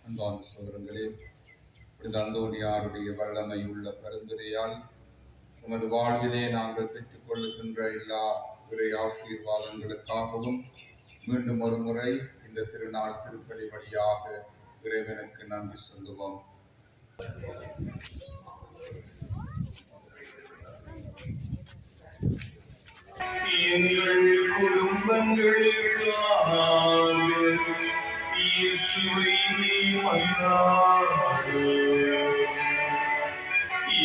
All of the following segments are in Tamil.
அன்பான சோதரங்களே புனித அந்தோனியாருடைய வல்லமை உள்ள பரிந்துரையால் உமது வாழ்விலே நாங்கள் பெற்றுக்கொள்ளுகின்ற எல்லா இறை ஆசீர்வாதங்களுக்காகவும் மீண்டும் ஒரு முறை இந்த திருநாள் திருப்பலி வழியாக இறைவனுக்கு நன்றி சொல்லுவோம். எங்கள் குடும்பங்களுக்காக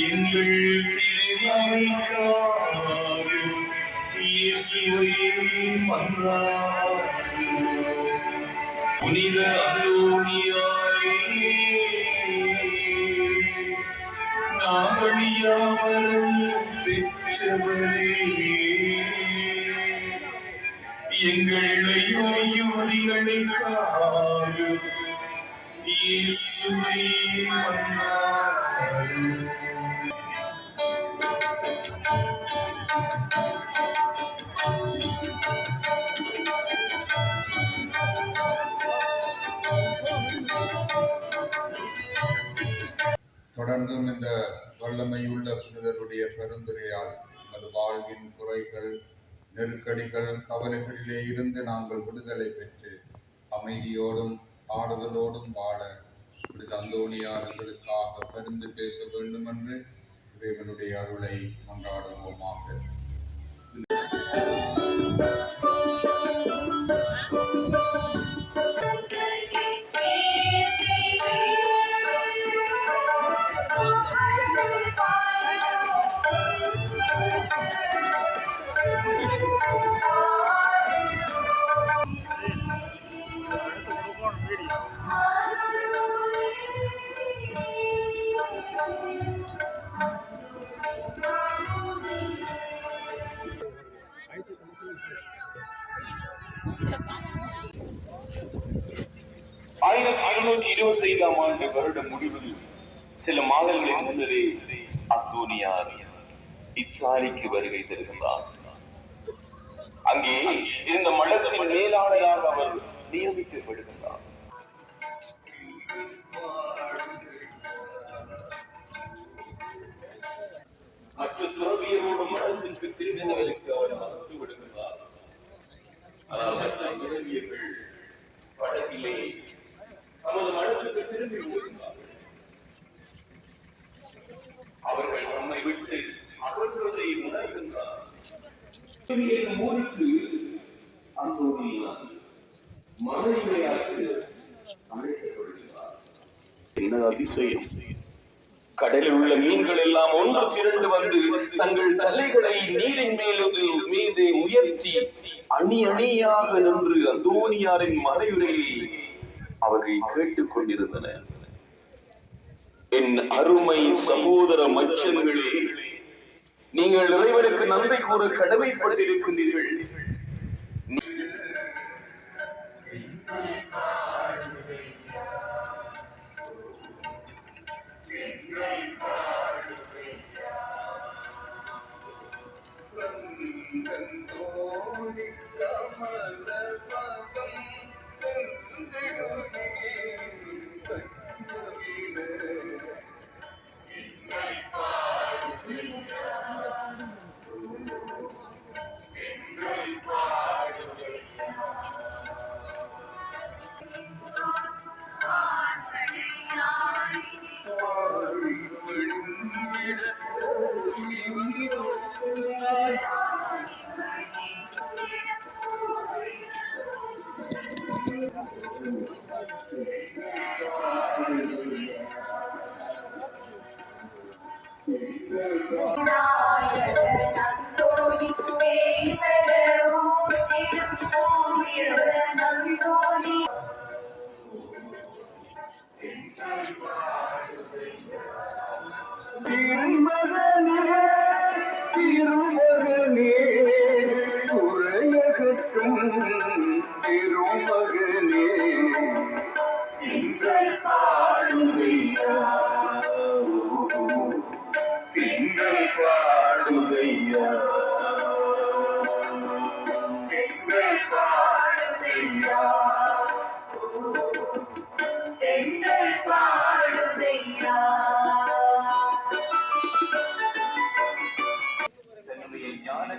எங்கள் திருமணிக்காக புனித அலோனியாரே நாங்கள் பெற்றவரே பெற்றவரே யூதிகளை காரு இயேசுவை மன்னாடு தொடர்ந்தும் இந்த வல்லமையுள்ள புனிதருடைய பெருந்துரையால் நமது வாழ்வின் குறைகள் நெருக்கடிகள் கவலைகளிலே இருந்து நாங்கள் விடுதலை பெற்று அமைதியோடும் ஆறுதலோடும் வாழ புனித அந்தோனியார் எங்களுக்காக பரிந்து பேச வேண்டும் என்று இறைவனுடைய அருளை மன்றாடுவோமாக you. இருநூற்றி இருபத்தி ஐந்தாம் ஆண்டு வருட முடிவில் சில மாதங்களின் முன்னரே அந்தோனியார் இத்தாலிக்கு வருகை தருகின்றார். அங்கே இந்த மடத்தின் மேலாளராக அவர் நியமிக்கப்படுகின்றார். மற்ற துறவியரோடு மடத்திற்கு திரும்பினவருக்கு அவர் மறுத்து விடுகின்றார் ஆனால் மற்ற துறவியர்கள் படகிலே நமது மடத்துக்கு திரும்பி ஓடுகிறார்கள் அவர்கள் நம்மை விட்டு அகற்றுவதை உணர்கின்றார் என் ஊருக்கு அந்தோனியார் மனைவி அழைக்கப்படுகிறார். என்ன அதிசயம்? கடலில் உள்ள மீன்கள் எல்லாம் ஒன்று திரண்டு வந்து தங்கள் தலைகளை நீரின் மேலது மீது உயர்த்தி அணி அணியாக நின்று அந்தோனியாரின் மறைவுரையை அவர்கள் கேட்டுக் கொண்டிருந்தனர். என் அருமை சகோதர மச்சன்களே நீங்கள் இறைவனுக்கு நன்றி கூற கடமைப்பட்டிருக்கின்றீர்கள் Thank you.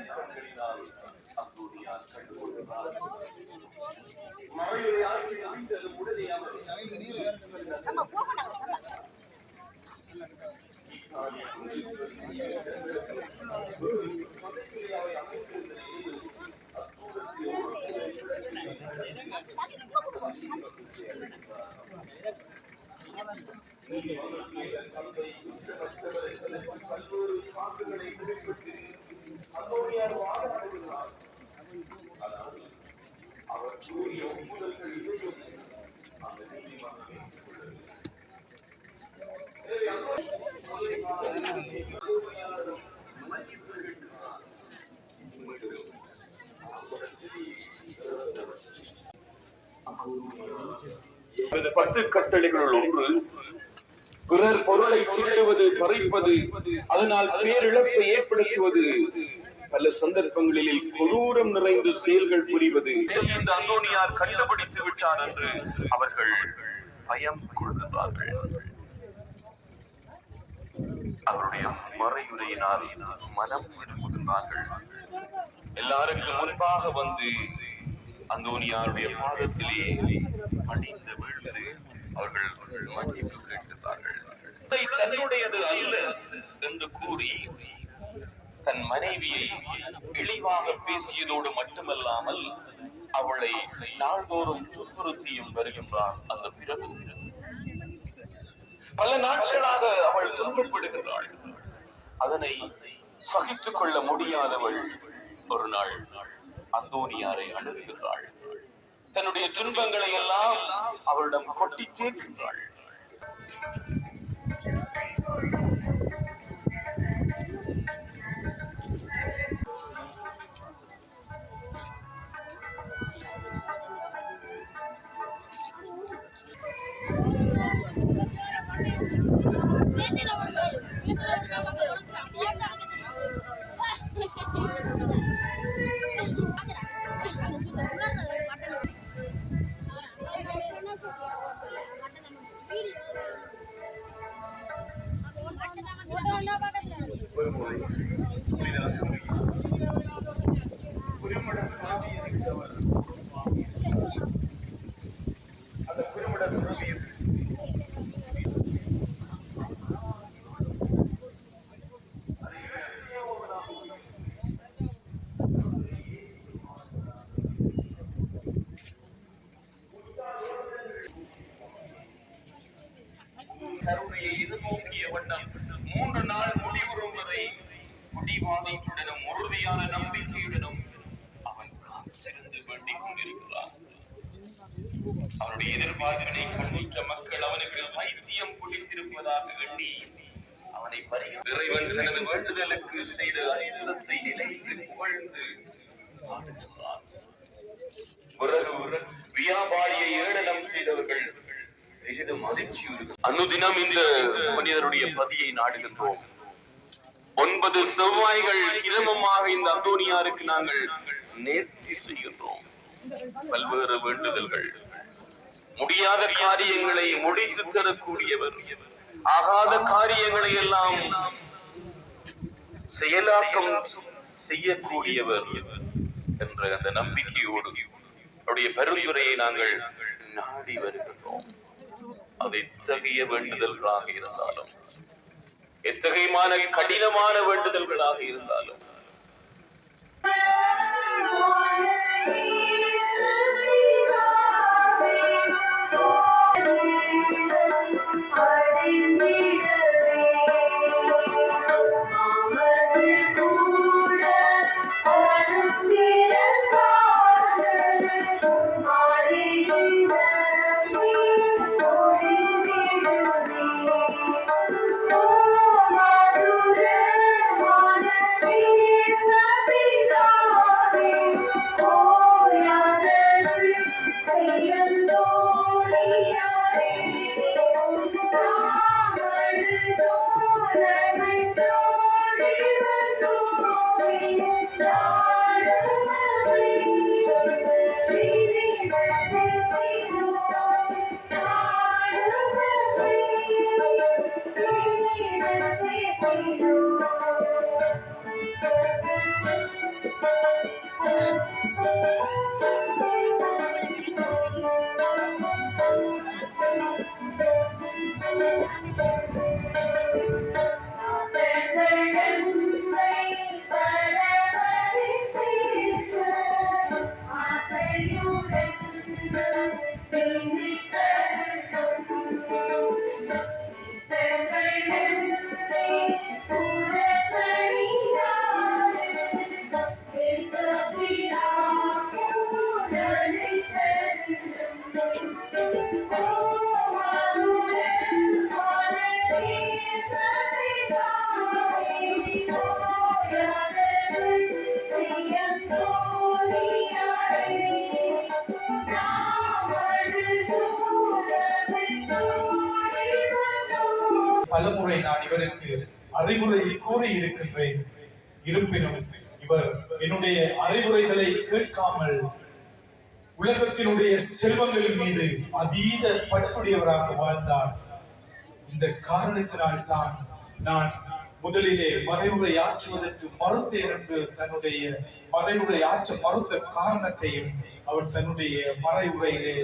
然后这里 பத்து கட்டளைகளுள் ஒன்று. பிறர் பொருளை திருடுவது பறிப்பது அதனால் பேரிழப்பை ஏற்படுத்துவது. பல சந்தர்ப்பங்களில் கொடூரம் நிறைந்த செயல்கள் புரிவது. இந்த அந்தோனியார் கண்டுபிடித்து விட்டார் என்று அவர்கள் பயம் கொள்கிறார்கள் அவருடைய மறையுரையினால் மனம் விடுகிறார்கள் எல்லாருக்கும் முன்பாக வந்து அந்தோனியாருடைய பாதத்திலே பணிந்து விழுந்து அவர்கள் மன்னிப்பு கேட்கிறார்கள் தன்னுடையது அல்ல என்று கூறி தன் மனைவியை இழிவாக பேசியதோடு மட்டுமல்லாமல் அவளை நாள்தோறும் துன்புறுத்தியும் வருகின்றான் அந்த பிறகு. பல நாட்களாக அவள் துன்பப்படுகிறாள் அதனை சகித்துக் கொள்ள முடியாதவள் ஒரு நாள் அந்தோனியாரை அணுகுகிறாள் தன்னுடைய துன்பங்களை எல்லாம் அவளிடம் கொட்டி சேர்க்கின்றாள். இறைவன் தனது வேண்டுதலுக்கு செய்த அற்புதத்தை நினைத்து புகழ்ந்து பிறகு வியாபாரியை ஏளனம் செய்தவர்கள் பெரிதும் அதிர்ச்சி அனுதினம் இந்த மனிதருடைய பதியை நாடுகின்றோம். ஒன்பது செவ்வாய்கள் கிரமமாக இந்த அந்தோனியாருக்கு நாங்கள் நேர்த்தி செய்கின்றோம். பல்வேறு வேண்டுதல்கள். முடியாத காரியங்களை முடித்து தரக்கூடியவர் ஆகாத காரியங்களை எல்லாம் செயலாக்கம் செய்யக்கூடியவர் என்ற அந்த நம்பிக்கையோடு அவருடைய பரிந்துரையை நாங்கள் நாடி வருகின்றோம். அது எத்தகைய வேண்டுதல்களாக இருந்தாலும் எத்தகையமான கடினமான வேண்டுதல்களாக இருந்தாலும் I'm பலமுறை நான் இவருக்கு அறிவுரை கூறி இருக்கின்றேன் இருப்பினும் இவர் என்னுடைய அறிவுரைகளை கேட்காமல் உலகத்தினுடைய செல்வங்களின் மீது அதீத பற்றுடையவராக வாழ்ந்தார். இந்த காரணத்தினால் தான் நான் முதலிலே மறைவுரை ஆற்றுவதற்கு மறுத்தேன் என்று தன்னுடைய மறைவுரை ஆற்ற மறுத்த காரணத்தையும் அவர் தன்னுடைய மறைவுரையிலே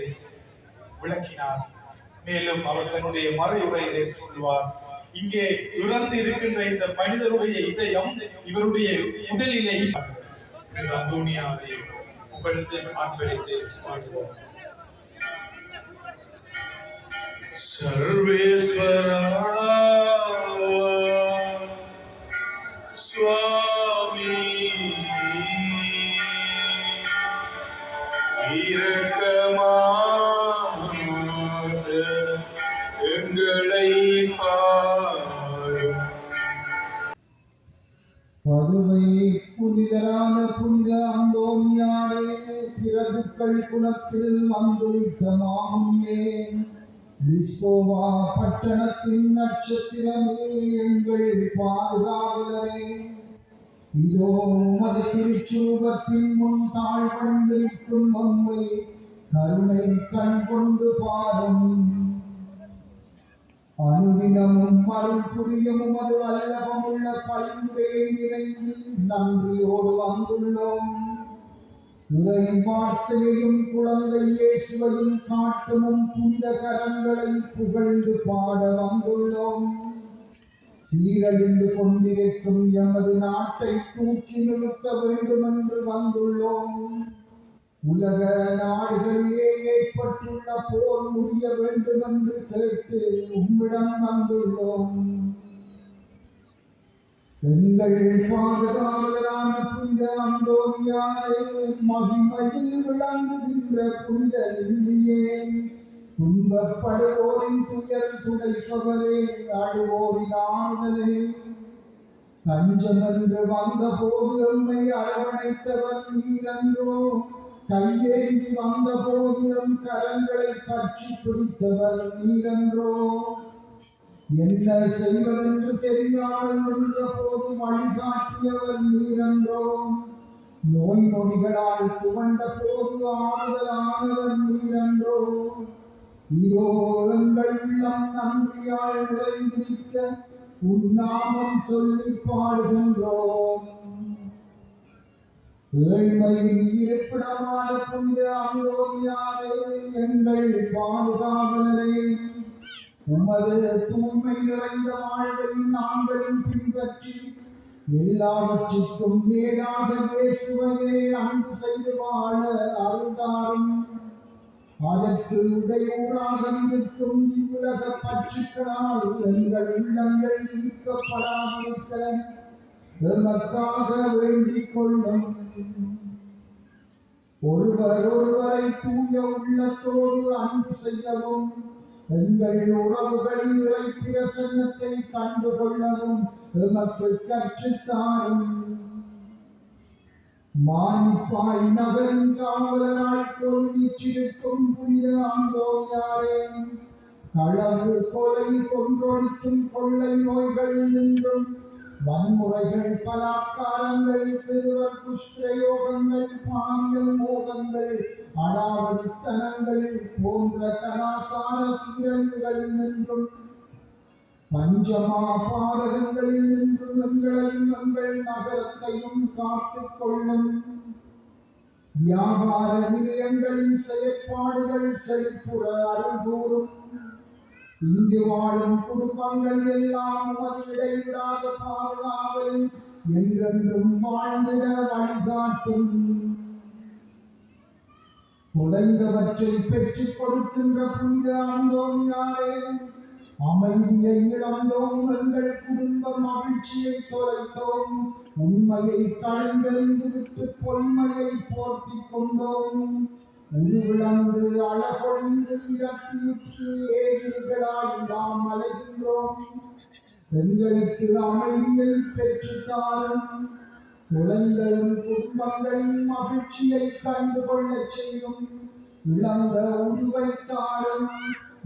விளக்கினார். மேலும் அவர் தன்னுடைய மறைவுரையிலே சொல்வார் இங்கே இறந்து இருக்கின்ற இந்த மனிதருடைய இதயம் இவருடைய உடலிலே அந்தோனியாவை புகழ்ந்து ஆட்படைத்து பாடுவோம் சர்வேஸ்வரா! சுவாமி. இரக்கமாக எங்களை பாடும் பதுவை புனிதரான புனித அந்தோனியாரே பிறகுக்கள் குலத்தில் வந்து லிஸ்போவா பட்டணத்தின் நட்சத்திரமே எங்கள் பாதுகாவலரே. இதோ உமது திருச்சூபத்தின் முன் தாழ்வடைந்திருக்கும் நம்மை கருணை கண் கொண்டு பாரும். அனுதினமும் அருள் புரியும் உமது அல்லபமுள்ள பரிந்துரை நிறைந்து நன்றியோடு வந்துள்ளோம். இறை வார்த்தையையும் குழந்தை இயேசுவையும் காட்டுமும் புனித கரங்களை புகழ்ந்து பாட வந்துள்ளோம். சீரழிந்து கொண்டிருக்கும் எமது நாட்டை தூக்கி நிறுத்த வேண்டும் என்று வந்துள்ளோம். உலக நாடுகளிலே ஏற்பட்டுள்ள போர் முடிய வேண்டும் என்று கேட்டு உம்மிடம் வந்துள்ளோம். எங்கள் பாதுகாவலரான புனித அந்தோனியாரை மகிமையில் விளங்குகின்ற புனித இந்தியே துன்பப்படுவோரின் துயர் துடைப்பவரே அழுவோரின் ஆறுதலே. தஞ்சம் வந்த போது எம்மை அரவணைத்தவர் நீரன்றோ கையேந்தி வந்த போது எம் கரங்களை பற்றி பிடித்தவர் நீரன்றோ. என்ன செய்வதென்று தெரியாமல் நின்ற போது வழிகாட்டியவர் நீரன்றோ நோய் நொடிகளால் துவண்ட போது ஆறுதலானவர் நீரன்றோ இதோ எங்கள் உள்ளம் நன்றியால் நிறைந்திருக்க உன்னாமம் சொல்லி பாடுகின்றோம். ஏழ்மையின் இருப்பிடமான புனித அங்கோவியாரே எங்கள் பாதுகாவலரே உமது தூய்மை நிறைந்த வாழ்வை நாங்களும் பின்பற்றி எல்லாவற்றிற்கும் மேலாக இயேசுவையே அன்பு செய்து வாழ அருந்தாரும் அதற்கு உடையூராக இருக்கும் இவ்வுலக பற்றுக்களால் எங்கள் உள்ளங்கள் ஈர்க்கப்படாதிருக்க எமக்காக வேண்டிக் கொள்ளும். ஒருவர் ஒருவரை தூய உள்ளத்தோடு அன்பு செய்யவும் எங்கள் உறவுகளில் இறை பிரசன்னத்தை கண்டு எமக்கு கற்றுத்தாரும். மானிப்பாய் நகரின் காவலராய் கொள்வீற்றிருக்கும் புனித ஆண்டோயாரே களவு கொலை கொன்றொழிக்கும் கொள்ளை நோய்களில் நின்றும். வன்முறைகள் பலாக்காரங்கள் சிறுவர் குஷ்டயோகங்கள் பாலியல் மோகங்கள் அடாவடித்தனங்கள் போன்ற கலாசார சீரழிவுகளில் நின்றும் பஞ்சமா பாதகங்களில் நின்றும் எங்களையும் எங்கள் நகரத்தையும் காத்துக் கொள்ளும் வியாபார நிலையங்களின் செயற்பாடுகள் செழிப்புற அருள்கூறும் இங்கு வாழும் குடும்பங்கள் எல்லாம் உமது இடைவிடாத பாதுகாவலும் என்றென்றும் வாழ்ந்திட வழிகாட்டும். குறைந்தவற்றை பெற்றுக் கொடுக்கின்ற புனித அந்தோமியாரே அமைதியை இழந்தோம் எங்கள் குடும்ப மகிழ்ச்சியை தொலைத்தோம் உண்மையை களைந்தெறிந்து விட்டு பொன்மையை போர்த்திக் கொண்டோம். உருவிழந்து அழகொழிந்து இறக்கியுற்று ஏதிரிகளாய் நாம் அலைகின்றோம். எங்களுக்கு அமைதியை பெற்றுத்தாரும் குழந்தையும் குடும்பங்களின் மகிழ்ச்சியை கண்டு கொள்ளச் செய்யும் இழந்த உருவை தாரும்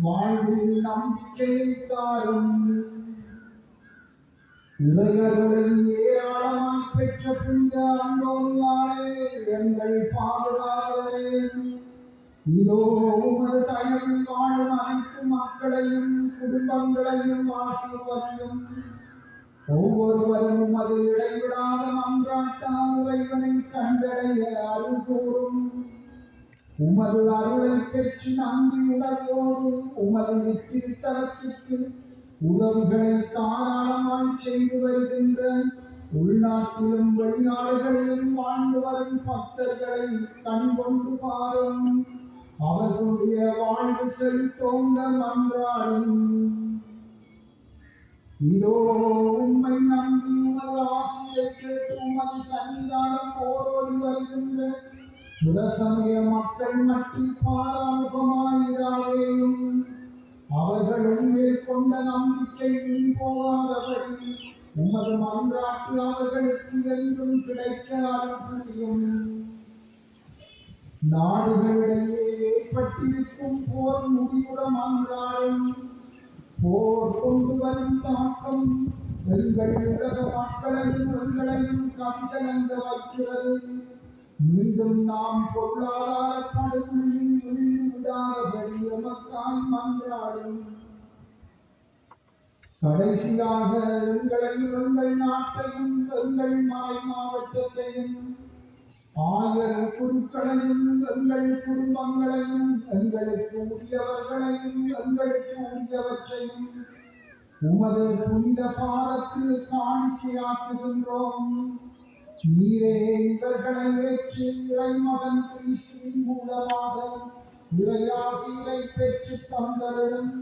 வாழ்வில் நம்பிக்கையை தாரும். இறையருளை ஏராளமாய் பெற்ற புனித அந்தோனியாரே எங்கள் பாதுகாவலரே. இதோ உமது தயவில் வாழும் அனைத்து மக்களையும் குடும்பங்களையும் ஆசிர்வதியும் ஒவ்வொருவரும் உமது இடைவிடாத மன்றாட்டால் இறைவனை கண்டடைய அருள் கூறும். உமது அருளை பெற்று நம்பி உணர்வோடு உமது இத்திருத்தலத்திற்கு உதவிகளை தாராளமாய் செய்து வருகின்ற உள்நாட்டிலும் வெளிநாடுகளிலும் வாழ்ந்து வரும் பக்தர்களை கண்கொண்டு பாரும். அவர்களுடைய வாழ்வு செலுத்தோங்க மன்றாடும். இதோ உம்மை நம்பி உமது ஆசியை கேட்டு உமது சன்னிதானம் ஓடோடி வருகின்ற புறசமய மக்கள் மட்டில் பாராமுகமாயிராதேயும் அவர்கள் மேற்கொண்ட நம்பிக்கை வீண் போகாதபடி உமது மன்றாட்டு அவர்களுக்கு என்றும் கிடைக்க அருள் நாடுகளிடையே ஏற்பட்டிருக்கும் போர் முடிவுற மன்றாடும் போர் கொண்டு வரும் தாக்கம். எங்கள் உலக மக்களையும் எங்களையும் கண்கலங்க வைக்கிறது. மீண்டும் நாம் பொருளாதார படுகொலியில் விழுந்து விடாதபடி எமக்காய் மன்றாடும் கடைசியாக எங்களையும் எங்கள் நாட்டையும் எங்கள் மறை மாவட்டத்தையும் ஆயிரம் குருக்களையும் தங்கள் குடும்பங்களையும் தங்களுக்கு உரியவர்களையும் தங்களுக்கு உரியவற்றையும் உமது புனித பாதத்தில் காணிக்கையாக்குகின்றோம். நீரே இவர்களை ஏற்று இறைமகன் கிறிஸ்துவின் மூலமாக இறையாசியை பெற்று தந்தரிடும்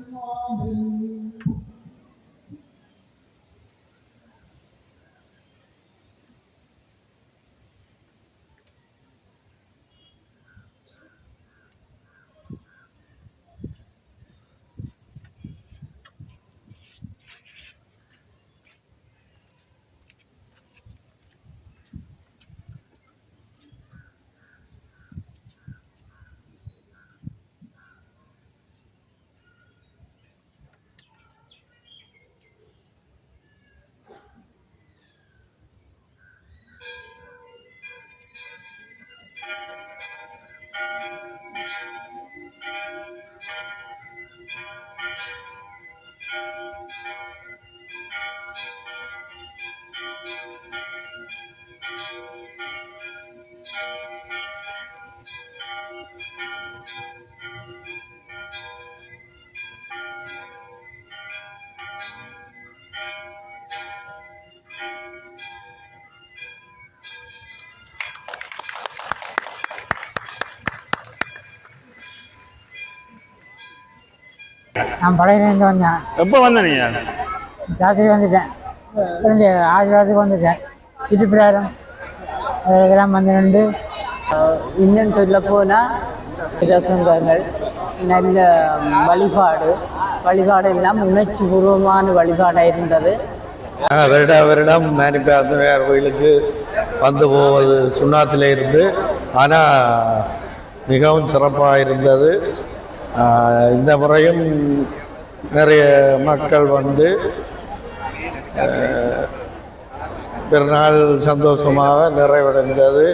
நான் பழையிலேருந்து வந்தேன். எப்போ வந்த நீங்க? ராத்திரி வந்துட்டேன். இருந்து ஆசீர்வாதத்துக்கு வந்துட்டேன். இது பிரகாரம் அதெல்லாம் வந்து நின்று. இன்னும் சொல்ல போனால் பிரசங்கங்கள் நல்ல வழிபாடு வழிபாடு எல்லாம் உணர்ச்சி பூர்வமான வழிபாடாக இருந்தது. நாங்கள் வருட வருடம் மேனிப்பாத்துறையார் கோயிலுக்கு வந்து போவது சுண்ணாத்தில் இருந்து. ஆனால் மிகவும் சிறப்பாக இருந்தது. இந்த முறையும் நிறைய மக்கள் வந்து பிறநாள் பெருநாள் சந்தோஷமாக நிறைவடைந்தது.